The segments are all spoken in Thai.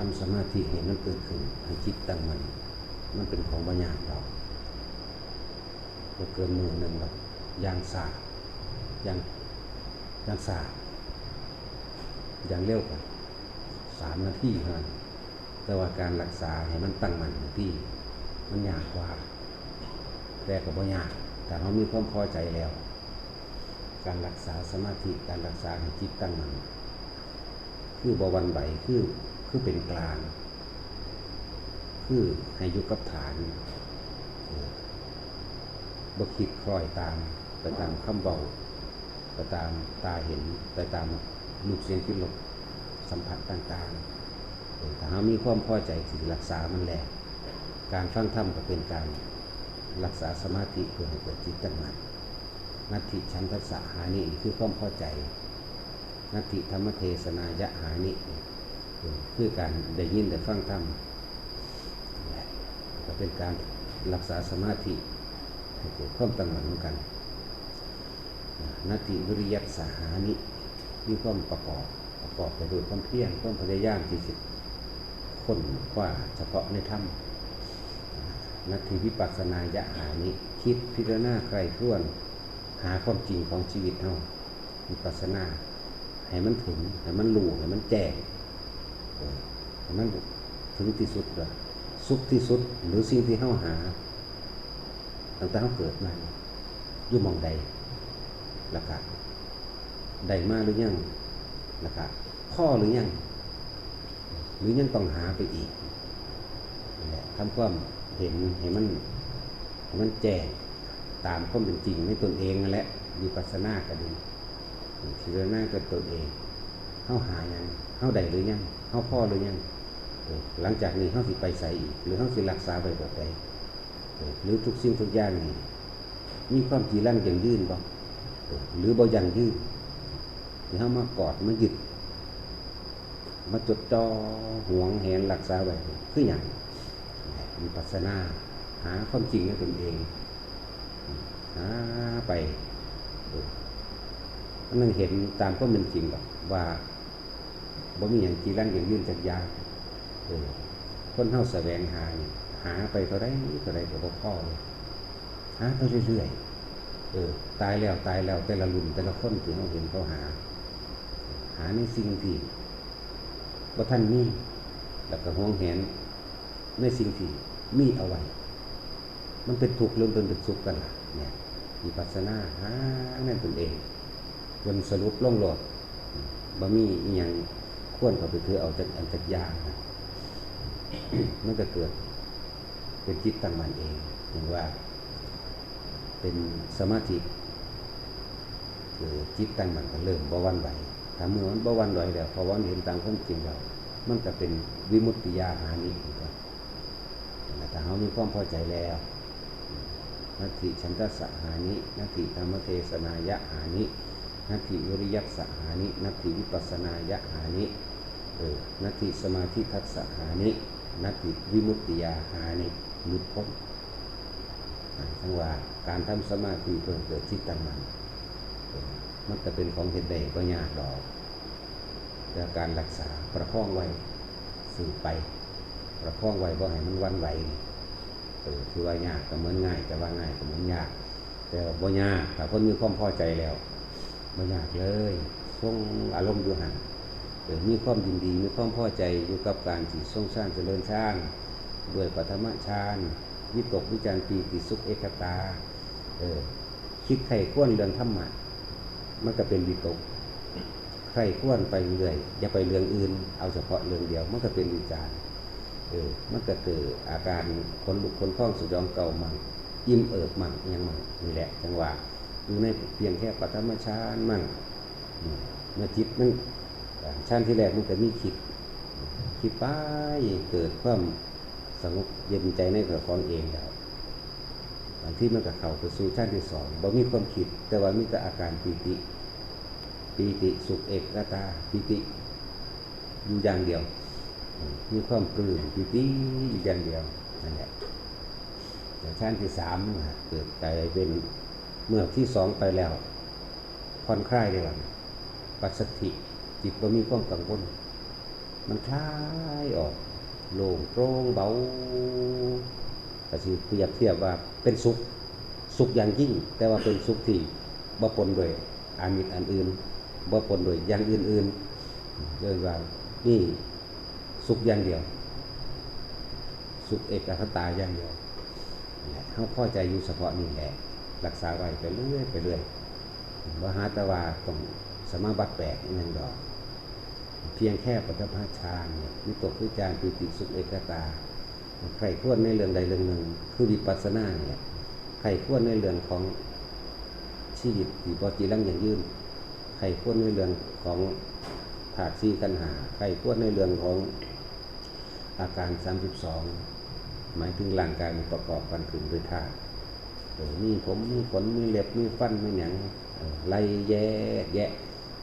ทำสมาธิเห็นมันเกิดขึ้นให้จิตตั้งมัน มันเป็นของบัญญัติเราบ่เกินมือหนึ่งหรอกยางสาดยางยางสาดยางเร็วกว่าสามนาทีเท่านั้นแต่ว่าการรักษาให้มันตั้งมันที่มันยากกว่า แต่ก็บ่ยาก แต่เขามีความพอใจแล้ว การรักษาสมาธิการรักษาให้จิตตั้งมัน คือบวันไหวคือ คือเป็นกลาง คือให้อยู่กับฐานเออบคิดคล้อยตามไปตามคำเบาไปตามตาเห็นไปตามรูปเสียงที่ลบสัมผัสต่างๆเออถ้าเรามีความพอใจที่รักษามันแหละการฟังธรรมก็เป็นการรักษาสมาธิเพื่อให้เกิดจิตตั้งมั่นนัตถิชันทัสสะหานี่คือความพอใจ นัตถิธรรมเทศนายะหานิ คือการได้ยินได้ฟังธรรมก็เป็นการรักษาสมาธิให้เกิดความตั้งมั่นเหมือนกันนัตติวิริยัตสาหานิมีความประกอบประกอบไปด้วยความเพียรความพยายามที่สิคนกว่าเฉพาะในธรรมนัตถิวิปัสสนายะหานิคิดพิจารณาใครครวนหาความจริงของชีวิตเฮาวิปัสสนาให้มันถึงให้มันรู้ให้มันแจ้ง มันถึงที่สุดเลยสุขที่สุดหรือสิ่งที่เฮาหาตั้งแต่เฮาเกิดมาอยู่มองใดแล้วก็ได้มากหรือยังแล้วก็พ่อหรือยังหรือยังต้องหาไปอีกนั่แหละทำความเห็นให้มันให้มันแจ้งตามความเป็นจริงในตนเองนั่นแหละวิปัสสนาก็ดีพิจารณากับตัวเอง เข้าหายังเข้าใดหรือยังเข้าพ่อหรือยังหลังจากนี้เข้าสิไปใส่อีก หรือเข้าสิรักษาไปแบบใดหรือทุกสิ่งทุกอย่างนี่มีความจีรั่งอย่างยืนบ่หรือบ่ยังยืนหรือเข้ามากอดมาหยุดมาจดจ่อห่วงแหนรักษาไว้คืออย่างมีปัสนาหาความจริงในตนเองหาไปเออมันนึงเห็นตามก็เป็นจริงหรอกว่า บ่มีอย่างจีรังอย่างยื่นจากยาเออคนเฮาแสวงหาเนี่ยหาไปเท่าไรเท่าไรก็บ่พอเลยหาไปเรื่อยๆเออตายแล้วตายแล้วแต่ละรุ่นแต่ละคนที่เฮาเห็นเขาหา หาในสิ่งที่บ่ท่านมีแล้วก็ห่วงแหนในสิ่งที่มีเอาไว้ มันเป็นทุกข์เริ่มเป็นสุขกันล่ะเนี่ยมีปัสสนาหาในตนเองจนสรุปล่องหลอดบ่มีอีหยัง ควรเขาไปถือเอาจากอันจากยานะมันก็เกิด เป็นจิตตั้งมันเองอย่างว่า เป็นสมาธิคือจิตตั้งมันก็เริ่มบ่หวันไหวถ้าเมื่อมันบ่หวันไหวแล้วพราะว่าเห็นตามความจริงแล้วมันก็เป็นวิมุตติยาหานิกแล้วแต่เขามีความพอใจแล้วนัตถิชันตสหานินัตถิธรรมเทศนายะหานินัตถิวิริยัสหานินัตถิวิปัสสนายะหานิ เออนัตถิสมาธิทัสสหานินัตถิวิมุตติยาหานิหลุดพ้นทั้งว่าการทำสมาธิเพื่อเกิดจิตตั้งมันมันจะเป็นของเห็นได้ก็ยากดอกแต่การรักษาประคองไว้สืบไป ประคองไว้บ่ให้มันวันไหวเออคือว่ายากก็เหมือนง่ายแต่ว่าง่ายก็เหมือนยาก แต่ว่าบ่ยากถ้าคนมีความพอใจแล้วไม่ยากเลยทรงอารมณ์อยู่หัน มีความยินดีมีความพอใจอยู่กับการที่ทรงสร้างเจริญสร้างด้วยปฐมฌานวิตกวิจารปีติสุขเอกตาเออคิดใครควรเรื่องธรรมะมันก็เป็นวิตกใครควรไปเรื่อยอย่าไปเรื่องอื่น เอาเฉพาะเรื่องเดียวมันก็เป็นวิจารเออมันก็เกิดอาการคนลุกคนคล้องสุดยอมเก่ามั่งยิ้มเอิบมั่งยังมั่งนี่แหละจังหวะอยู่ในเพียงแค่ปฐมฌานมั่งเมื่อจิตมัน ฌานที่แรกมันก็มีคิด คิดไปเกิดความสงบเย็นใจในกับของเองแล้วบางที่มันก็เข้าไปสู่ฌานที่สองบ่มีความคิด แต่ว่ามีแต่อาการปีติปีติสุขเอกตาปีติอยู่อย่างเดียว มีความปลื้มปีติอยู่อย่างเดียวนั่นแหละแต่ฌานที่สามเกิดกลายเป็นเมื่อที่สองไปแล้วผ่อนคลายได้หลังปัสสติ จิตบ่มีความกังวล มันคลายออก โล่งโปร่งเบาก็สิเปรียบเทียบว่าเป็นสุข สุขอย่างยิ่ง แต่ว่าเป็นสุขที่บ่ปนด้วยอามิตรอันอื่นบ่ปนด้วยอย่างอื่นๆเรียว่านี่สุขอย่างเดียว สุขเอกคตาอย่างเดียวเขาพอใจอยู่เฉพาะนี่แหละรักษาไว้ไปเรื่อยไปเรื่อยว่าหาตว่าต้องสมาบัติแปลกอหยังดอก เพียงแค่ปัตภาชานเนี่ยวิตกวิจารปิติสุขเอกตาใครควรในเรื่องใดเรื่องหนึ่ง คือวิปัสสนาเนี่ยใครควรในเรื่องของชีวิตที่บอจีรังอย่างยืนใครควรในเรื่องของถาดซีกันหาใครควรในเรื่องของอาการ 32 หมายถึงร่างกายมันประกอบกันขึ้นด้วยธาตุมีผมมีขนมีเล็บมีฟันมีหยังไล่แย่แยะ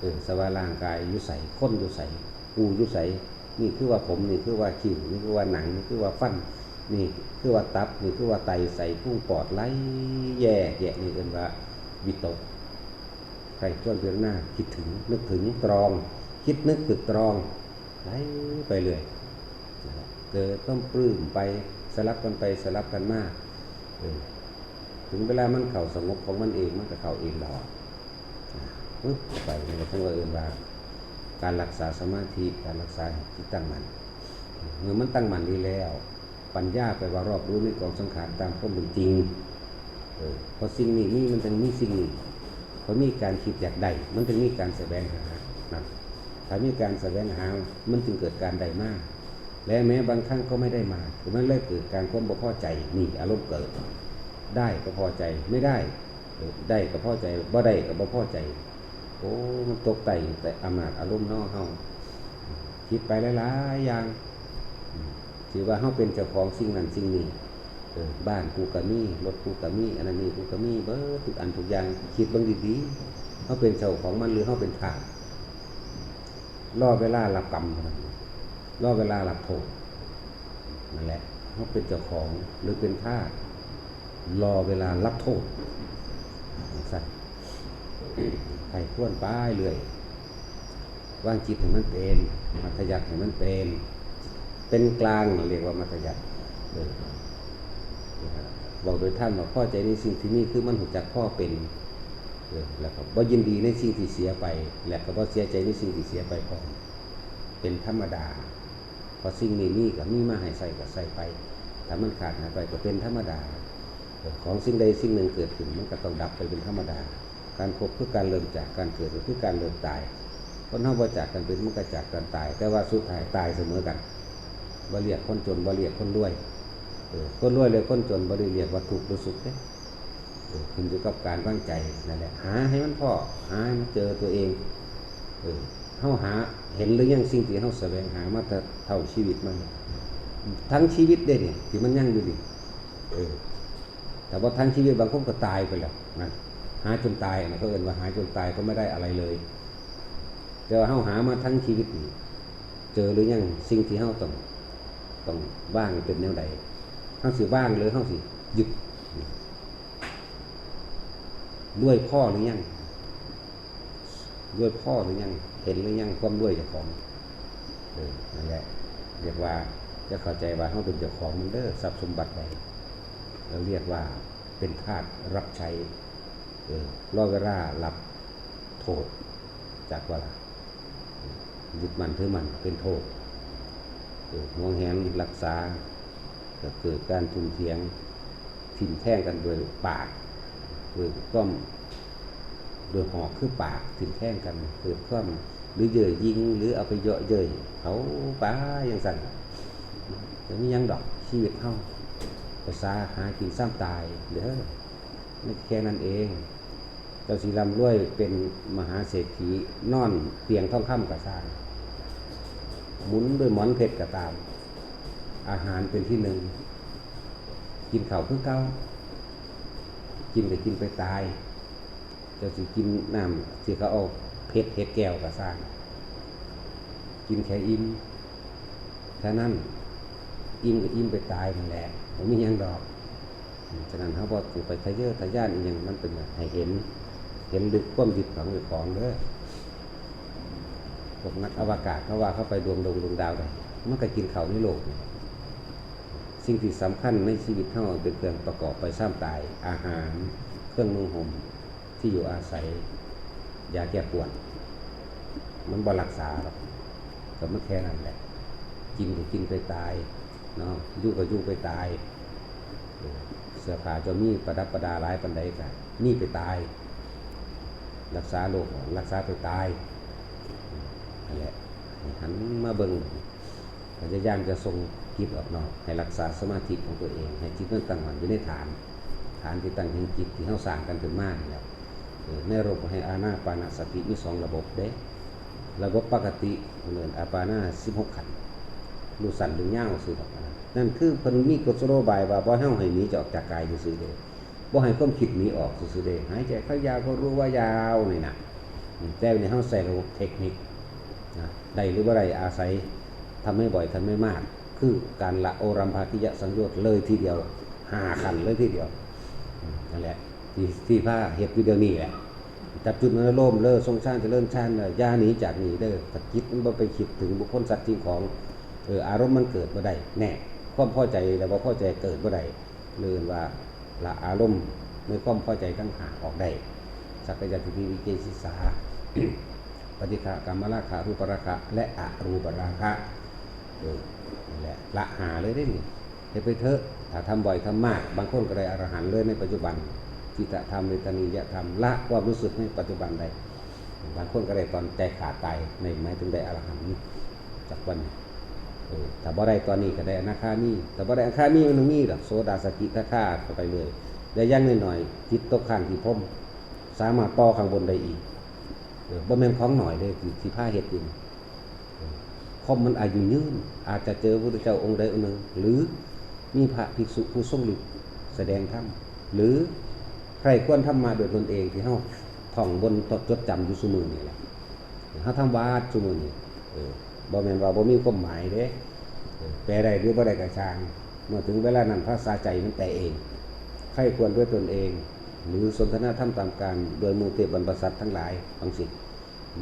ออสว่าร่างกายยุใสค้นยุใสกูยุใสนี่คือว่าผมนี่คือว่าขิวนี่คือว่าหนังนี่คือว่าฟันนี่คือว่าตับนี่คือว่าไตใส่พุ่งปอดไล่แย่แยะนี่เรียกว่าวิตกใครต้นเดือนหน้าคิดถึงนึกถึงตรอง คิดนึกตึกตรองไล่ไปเลยเกิดต้องปลื้มไปสลับกันไปสลับกันมาเออถึงเวลามันเข่าสงบของมันเองมันก็เข่าเองดอกอ่า ปึ๊บไปในทั้งว่าเอื่นว่าการรักษาสมาธิการรักษาจิตตั้งมันเมื่อมันตั้งมันดีแล้ว ปัญญาไปว่ารอบรู้ในกองสังขารตามความเป็นจริงเออพอสิ่งนี้นี่มันจึงมีสิ่งนี้พอมีการคิดอยากใดมันจึงมีการแสวงหานะถ้ามีการแสวงหามันจึงเกิดการใดมาก และแม้บางครั้งก็ไม่ได้มาคือมันเลยเกิดการความบ่พอใจนี่อารมณ์เกิด ได้ก็พอใจไม่ได้ ได้ก็พอใจบ่ได้ก็บ่พอใจ อ้มันตกไต่แต่อำนาจอารมณ์นอกเฮาคิดไปหลายๆอย่าง ถือว่าเฮาเป็นเจ้าของสิ่งนั้นสิ่งนี้บ้านกูก็มีรถกูก็มีอันนั้นนี่กูก็มีเบิดทุกอันทุกอย่างคิดบิ่งดีๆเฮาเป็นเจ้าของมันหรือเฮาเป็นทาสรอเวลารับกรรมรอเวลารับโทษนั่นแหละเฮาเป็นเจ้าของหรือเป็นทาสรอเวลารับโทษสั่นไข่ข้วนป้ายเลยว่างจิตให้มันเป็นมัธยัติให้มันเป็นเป็นกลางเรียกว่ามัธยัติเออบอกโดยท่านว่าพ่อใจในสิ่งที่นี่คือมันหูจักพ่อเป็นเออแล้วก็บ่ยินดีในสิ่งที่เสียไป และก็บ่เสียใจในสิ่งที่เสียไปพอเป็นธรรมดาเพราะสิ่งนี้นี่ก็มีมาให้ใส่ก็ใส่ไปถ้ามันขาดหายไปก็เป็นธรรมดา ของสิ่งใดสิ่งหนึ่งเกิดขึ้นมันก็ต้องดับไปเป็นธรรมดา การพบคือการเริ่มจากการเกิดก็คือการเริ่มตายคนเฮาบ่จากกันเป็นมันก็จากกันตาย แต่ว่าสุดท้ายตายเสมอกันบ่เรียกคนจนบ่เรียกคนรวยเออคนรวยเลยคนจนบ่ได้เรียกว่าทุกข์หรือสุขเด้เออขึ้นอยู่กับการวางใจนั่นแหละหาให้มันพอหาให้มันเจอตัวเองเออเฮาหาเห็นหรือยังสิ่งที่เฮาแสวงหามาเท่าชีวิตมันทั้งชีวิตเด้นี่ที่มันยั่งอยู่ดิเออแต่ว่าทั้งชีวิตบางคนก็ตายไปแล้วนะ หาจนตายนะก็เอินว่าหาจนตายก็ไม่ได้อะไรเลยแต่ว่าเฮาหามาทั้งชีวิตนี่เจอหรือยังสิ่งที่เฮาต้องต้องว่างเป็นแนวใดเฮาสิว่างหรือเฮาสิหยุดด้วยพ่อหรือยังด้วยพ่อหรือยังเห็นหรือยังความด้วยเจ้าของเออนั่นแหละเรียกว่าจะเข้าใจว่าเฮาเป็นเจ้าของมันเด้อทรัพย์สมบัติใดเราเรียกว่าเป็นทาสรับใช้ เออรอเวลารับโทษจากเวลายึดมันถือมันเป็นโทษเออมองแหนรักษาก็เกิดการทุนเทียงทิ่มแท่งกันโดยปากโดยก้อมโดยหอกคือปากทิ่มแท่งกันเกิดความหรือเย่อยิง หรือเอาไปเยาะเย้ยเขาป้าอย่างสั่นแต่ไม่ยังดอกชีวิตเฮาภาษาหากินซ้ำตายเด้อไม่แค่นั้นเอง เจ้าสีลำรวยเป็นมหาเศรษฐีนอนเตียงท่องค่ำกระซ่างหมุนด้วยหมอนเพชรกระตาม อาหารเป็นที่หนึ่ง กินข้าวคือเก้า กินก็กินไปตาย เจ้าสิกินน้ำที่เขาเอาเพชรเห็ดแก้วกระซ่างกินแค่อิ่มแค่นั้นอิ่มก็อิ่มไปตายนั่นแหละผมมียังดอก ฉะนั้นเขาบอกไปทะเยอทะยานอีกอย่างมันเป็นให้เห็น เห็นลึกความยึดของของเด้อวกนักอวกาศเขาว่าเข้าไปดวงดวงดวงดาวได้มันก็กินเขาในโลก สิ่งที่สำคัญในชีวิตเท่าเป็นเครื่องประกอบไปสร้างตาย อาหาร เครื่องนุ่งห่มที่อยู่อาศัยยาแก้ปวดมันบ่รักษาหรอกก็ไม่แค่นั้นแหละ กินก็กินไปตายเนาะยู่ก็ยู่ไปตาย เสื้อผ้าจะมีประดับประดาหลายปันใดกันมีไปตาย รักษาโรครักษาไปตายนั่นแหละหันมาเบิ่งพยายามจะทรงจิตออกนอกให้รักษาสมาธิของตัวเอง ให้จิตมันตั้งมันอยู่ในฐาน ฐานที่ตั้งแห่งจิตที่เฮาสร้างกันขึ้นมานี่แหละเออในระบบให้อาณาปานาสติมีสองระบบเด้ ระบบปกติเหมือนอาปานา16ขันธ์รูสั่นหรือยาวซื่อดอกนะนั่นคือเพิ่นมีกฎสโลบายว่าบ่เฮาให้นี้จะออกจากกายซื่อเด้ บ่ให้ความคิดนี้ออกซื่อๆเด้หายใจเข้ายาวก็รู้ว่ายาวนี่นะแต่ในเฮาใส่ระบบเทคนิคนะได้หรือบ่ได้อาศัยทำให้บ่อยทำไม่มาก คือการละโอรัมภากิยสังโยชน์เลยทีเดียวหาขันเลยทีเดียวนั่นแหละที่ที่พาเฮ็ดอยู่เดียวนี้แหละจับจุดมันล่มเลิศทรงชาติเจริญชาติน่ะอย่าหนีจากนี้เด้อถ้าจิตมันไปคิดถึงบุคคลสัตว์จริงของเอออารมณ์มันเกิดบ่ได้แน่ความพอใจแล้วบ่พอใจเกิดบ่ได้เลื่อนว่า ละอารมณ์ในความพอใจทั้งหาออกได้สักกายทิฏฐิวิเกศิสาปฏิฆากรรมราคะรูปราคะ และอรูปราคะเออนั่แหละละหาเลยได้นี่เฮ็ดไปเถอะถ้าทำบ่อยทำมาก บางคนก็ได้อรหันต์เลยในปัจจุบันจิตธรรมเวทนียธรรมละความรู้สึกในปัจจุบันได้บางคนก็ได้ตอนใจขาดตายในหมายถึงได้อรหันต์จากวัน ถ้าบ่ได้ตอนนี้ก็ได้อนาคามีแต่บ่ได้อนาคามีมันมีดอกโซดาสกิทาคาเข้าไปเลยได้อยังหน่อยๆจิตตกข้างที่พรมสามารถต่อข้างบนได้อีกบ่แม่นของหน่อยเลยที่ที่ผ้าเฮ็ดจริงคอมมันอายุยืนอาจจะเจอพระพุทธเจ้าองค์ใดองค์หนึ่ง หรือมีพระภิกษุผู้ทรงฤทธิ์แสดงธรรมหรือใครควรทำมาโดยตนเองที่เฮาท่องบนจดจำอยู่ซุมือนี่แหละเฮาทำวาดซุมือนี่เออ บ่แม่นว่าบ่มีความหมายเด้แปลได้หรือบ่ได้ก็ช่างเมื่อถึงเวลานั้นภาษาใจมันแปลเองใครควรด้วยตนเอง หรือสนทนาธรรมตามการโดยมูเตบรรพสัตว์ทั้งหลายบางสิ่ง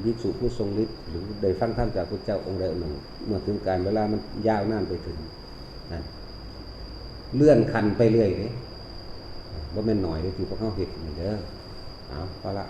ภิกษุผู้ทรงฤทธิ์หรือได้ฟังธรรมจากพระเจ้าองค์ใดองค์หนึ่ง เมื่อถึงการเวลามันยาวนานไปถึงเลื่อนคันไปเรื่อยเด้ว่าแม่นหน่อยเลยที่พวกเขาเห็นเด้อเอาพอละ